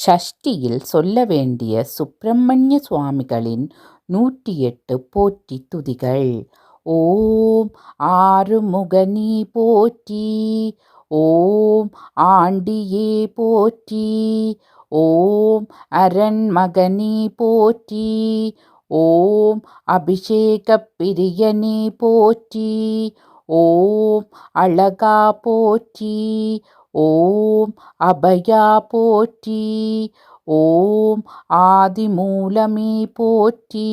ஷஷ்டியில் சொல்ல வேண்டிய சுப்பிரமணிய சுவாமிகளின் நூற்றி எட்டு போற்றி துதிகள். ஓம் ஆறுமுகனி போற்றி ஓம் ஆண்டியே போற்றி ஓம் அரண்மகனி போற்றி ஓம் அபிஷேக பிரியனி போற்றி ஓம் அழகா போற்றி ஓம் அபயா போற்றி ஓம் ஆதிமூலமே போற்றி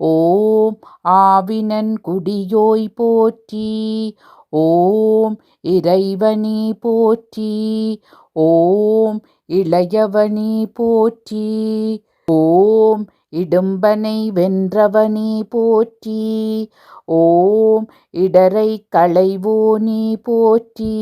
ஓம் ஆவினன் குடியோய் போற்றி ஓம் இறைவனே போற்றி ஓம் இளையவனே போற்றி ஓம் இடும்பனை வென்றவனே போற்றி ஓம் இடரை களைவோனே போற்றி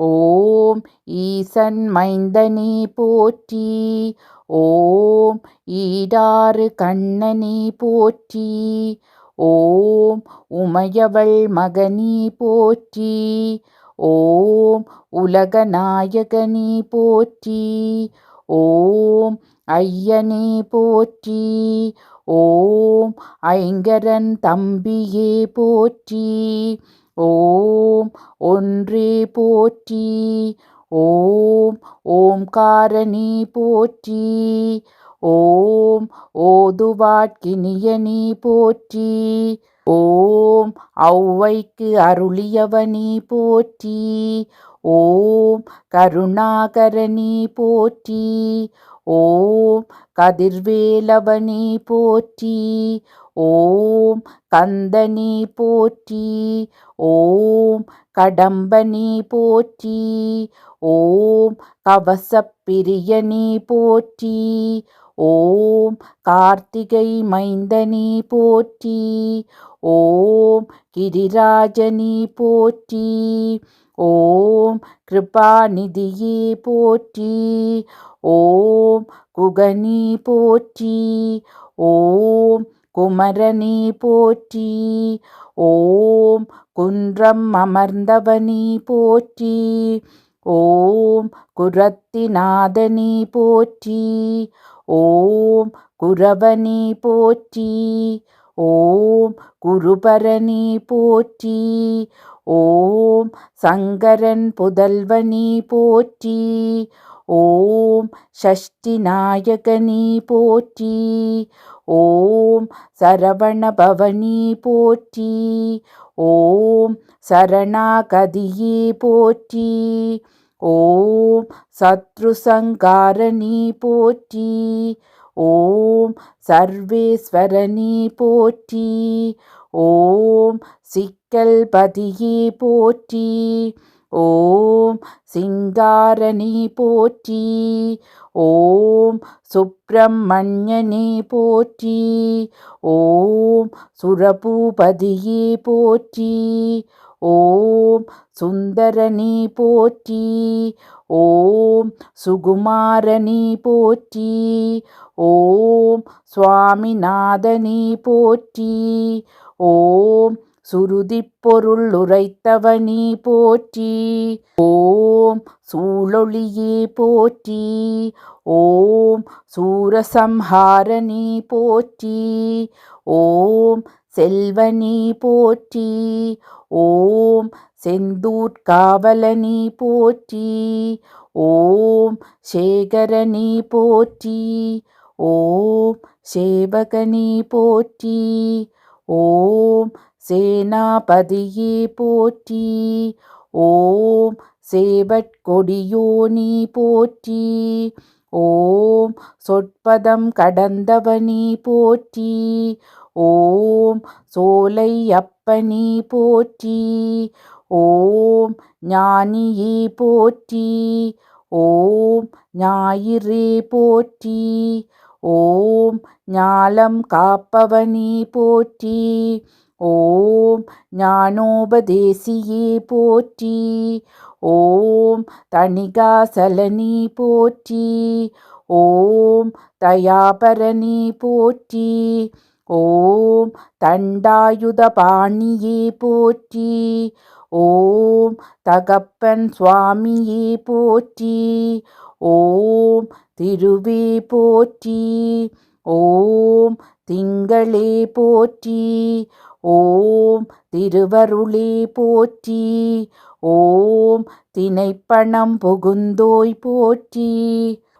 ஓம் ஈசன் மைந்தனே போற்றி. ஓம் ஈடாறு கண்ணனே போற்றி. ஓம் உமையவள் மகனே போற்றி. ஓம் உலகநாயகனே போற்றி. ஓம் ஐயனே போற்றி. ஓம் ஐங்கரன் தம்பியே போற்றி. ஓம் ஒன்றே போற்றி ஓம் ஓம்காரணி போற்றி ஓம் ஓதுவாட்கினியனி போற்றி ஓம் ஔவைக்கு அருளியவனி போற்றி ஓம் கருணாகரணி போற்றி ஓம் கதிர்வேலவனி போற்றி ஓம் கந்தனி போற்றி ஓம் கடம்பனி போற்றி ஓம் கவசப்பிரியனி போற்றி ஓம் கார்த்திகை மைந்தனி போற்றி ஓம் கிரிராஜனி போற்றி ஓம் கிருபாநிதியே போற்றி ஓம் குகனி போற்றி ஓம் குமரனே போற்றி. ஓம் குன்றம் அமர்ந்தவனே போற்றி. ஓம் குரத்திநாதனே போற்றி. ஓம் குரவனே போற்றி. ஓம் குருபரணி போற்றி. ஓம் சங்கரன் புதல்வனி போற்றி. ஓம் ஷஷ்டி நாயகனி போற்றி ஓம் சரவண பவனி போற்றி ஓம் சரணாகதியே போற்றி ஓம் சத்ருசங்காரணி போற்றி ஓம் சர்வேஸ்வரனி போற்றி ஓம் சிக்கல்பதியே போற்றி ஓம் சிங்காரணி போற்றி ஓம் சுப்பிரமணியனே போற்றி ஓம் சுரபூபதியே போற்றி ஓம் சுந்தரனி போற்றி ஓம் சுகுமாரனி போற்றி ஓம் சுவாமிநாதனி போற்றி ஓம் சுருதி பொருள் உரைத்தவனி போற்றி. ஓம் சூழொளியே போற்றி. ஓம் சூரசம்ஹாரணி போற்றி. ஓம் செல்வனி போற்றி. ஓம் செந்தூர்காவலனி போற்றி. ஓம் சேகரணி போற்றி. ஓம் சேவகனி போற்றி. ஓம் சேனாபதியே போற்றி. ஓம் சேவட்கொடியோனி போற்றி. ஓம் சொற்பதம் கடந்தவனி போற்றி. ஓம் சோலை அப்பனி போற்றி. ஓம் ஞானியே போற்றி. ஓம் ஞாயிறே போற்றி. ஓம் ஞாலம் காப்பவனி போற்றி. ஓம் ஞானோபதேசியே போற்றி. ஓம் தணிகாசலனி போற்றி. ஓம் தயாபரணி போற்றி. ஓம் தண்டாயுதபாணியே போற்றி. ஓம் தகப்பன் சுவாமியே போற்றி. ஓம் திருவே போற்றி. ஓம் திங்களே போற்றி. ஓம் திருவருளே போற்றி. ஓம் தினைப்பணம் புகுந்தோய் போற்றி.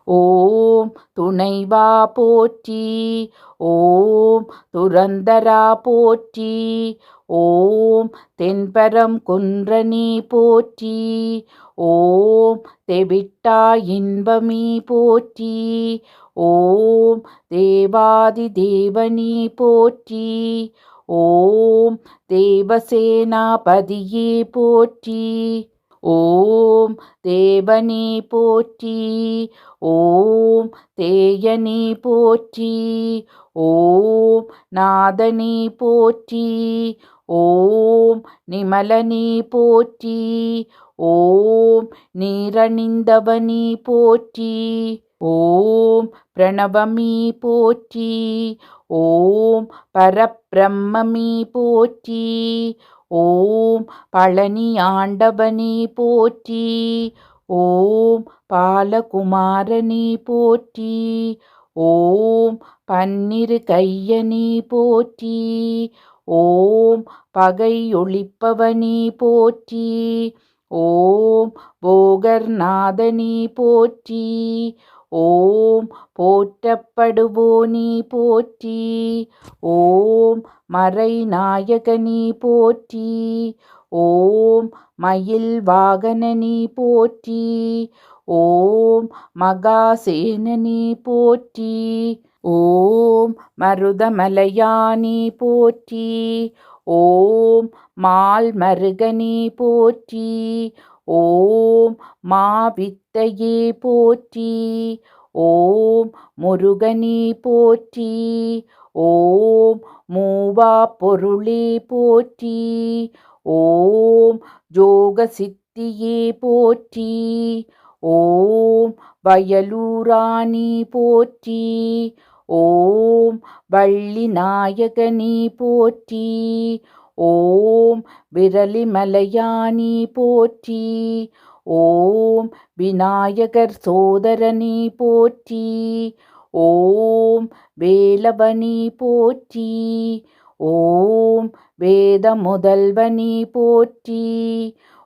ஓம் துணைவா போற்றி. ஓம் துரந்தரா போற்றி. ஓம் தென்பரம் குன்றனி போற்றி. ஓம் தெவிட்டா இன்பமீ போற்றி. ஓம் தேவாதி தேவனி போற்றி. ஓம் தேவசேனாபதியே போற்றி. ஓம் தேவனே போற்றி. ஓம் தேயனே போற்றி. ஓம் நாதனே போற்றி. ஓம் நிமலனே போற்றி. ஓம் நீரணிந்தவனே போற்றி. ஓம் பிரணவமீ போற்றி. ஓம் பரபிரம்மமீ போற்றி. ஓம் பழனி ஆண்டவனே போற்றி. ஓம் பாலகுமாரனே போற்றி. ஓம் பன்னிரு கையனே போற்றி. ஓம் பகை ஒழிப்பவனே போற்றி. ஓம் போகர்நாதனி போற்றி. ஓம் போற்றப்படுவோனி போற்றி. ஓம் மறைநாயகனி போற்றி. ஓம் மயில் வாகனனி போற்றி. ஓம் மகாசேனனி போற்றி. ஓம் மருதமலையானி போற்றி. ஓம் மால் மருகனி போற்றி. ஓம் மாவித்தையே போற்றி. ஓம் முருகனி போற்றி. ஓம் மூவா பொருளே போற்றி. ஓம் ஜோக சித்தியே போற்றி. ஓம் வயலூராணி போற்றி. ஓம் வள்ளி நாயகனி போற்றி. ஓம் விரலிமலையானி போற்றி. ஓம் விநாயகர் சோதரனி போற்றி. ஓம் வேலவனி போற்றி. ஓம் வேத முதல்வனி போற்றி.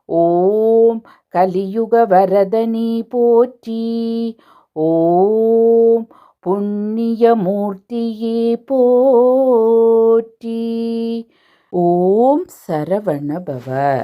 ஓம் கலியுக வரதனி போற்றி. ஓம் புண்ணியமூர்த்தியே போற்றி. ஓம் சரவணபவ.